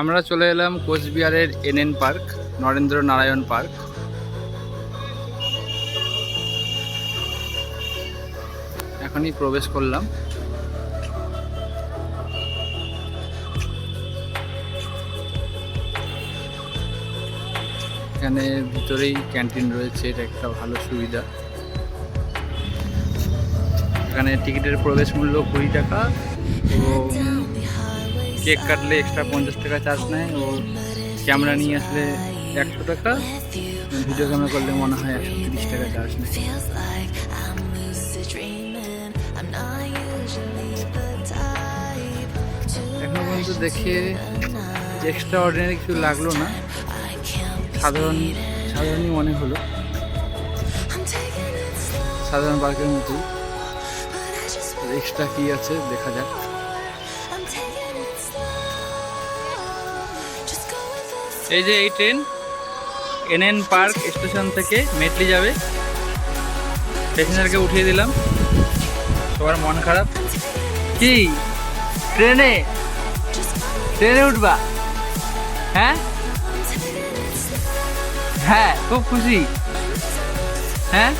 আমরা চলে এলাম কোচবিহারের NN park, Narendra Narayan park. এখনই প্রবেশ করলাম। এখানে ভিতরেই ক্যান্টিন রয়েছে, এটা একটা ভালো সুবিধা। এখানে টিকিটের প্রবেশ মূল্য কুড়ি টাকা। ও কেক কাটলে এক্সট্রা পঞ্চাশ টাকা চার্জ নেয়। ও ক্যামেরা নিয়ে আসলে একশো টাকা ভিডিও ক্যামেরা করলে মনে হয় একশো তিরিশ টাকা চার্জ নেয়। এখনও পর্যন্ত দেখে এক্সট্রা অর্ডিনারি কিছু লাগল না। সাধারণ সাধারণই মনে হলো। সাধারণ পার্কের want এক্সট্রা কী আছে দেখা যাক। এই যে এই ট্রেন, এনএন পার্ক স্টেশন থেকে মেটলি যাবে। প্যাসেঞ্জারকে উঠিয়ে দিলাম। সবার মন খারাপ। কি? ট্রেনে? ট্রেনে উঠবা? হ্যাঁ. হ্যাঁ খুব খুশি। হ্যাঁ?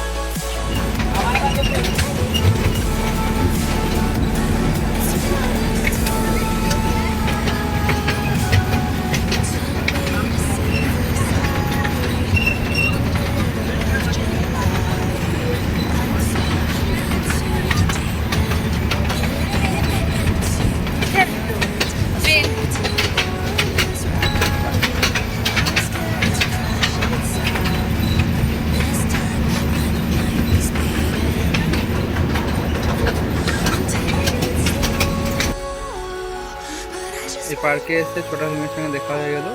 এই পার্কে এসে ছোটা ভীমের সঙ্গে দেখা হয়ে গেল।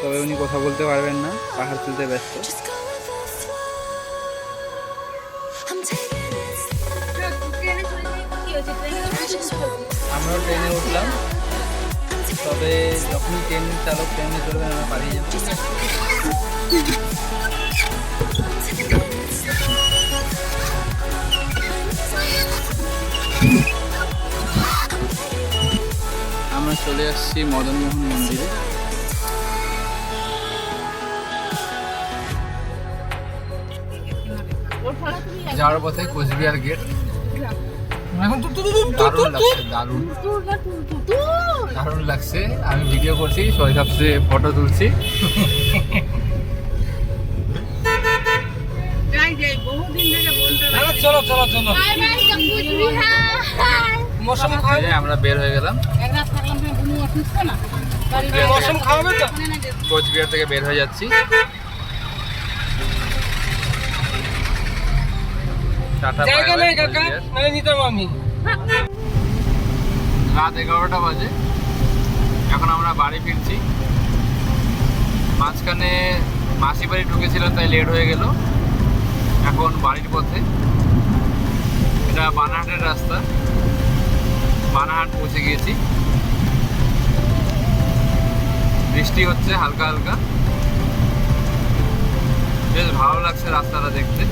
তবে উনি কথা বলতে পারবেন না, পাহাড় তুলতে ব্যস্ত। আমরাও ট্রেনে উঠলাম। তবে যখনই ট্রেন চালক ট্রেনে চলবেন আমরা পালিয়ে যাব। আমরা চলে আসছি মদনমোহন মন্দিরে। যাওয়ার পথে কোচবিহার গেট। দারুণ লাগছে দারুণ। দারুণ লাগছে। আমি ভিডিও করছি সবাই ভাবছে ফটো তুলছি। চলো চলো চলো। আমরা বের হয়ে গেলাম। কোচবিহার থেকে বের হয়ে যাচ্ছি। রাত এগারোটা বাজে। এখন আমরা বাড়ি ফিরছি। মাঝখানে মাসি বাড়ি ঢুকেছিলাম তাই লেট হয়ে গেল। এখন বাড়ির পথে। এটা বানাহাটের রাস্তা। বানাহাট পৌঁছে গিয়েছি। বৃষ্টি হচ্ছে হালকা হালকা। বেশ ভালো লাগছে রাস্তাটা দেখতে।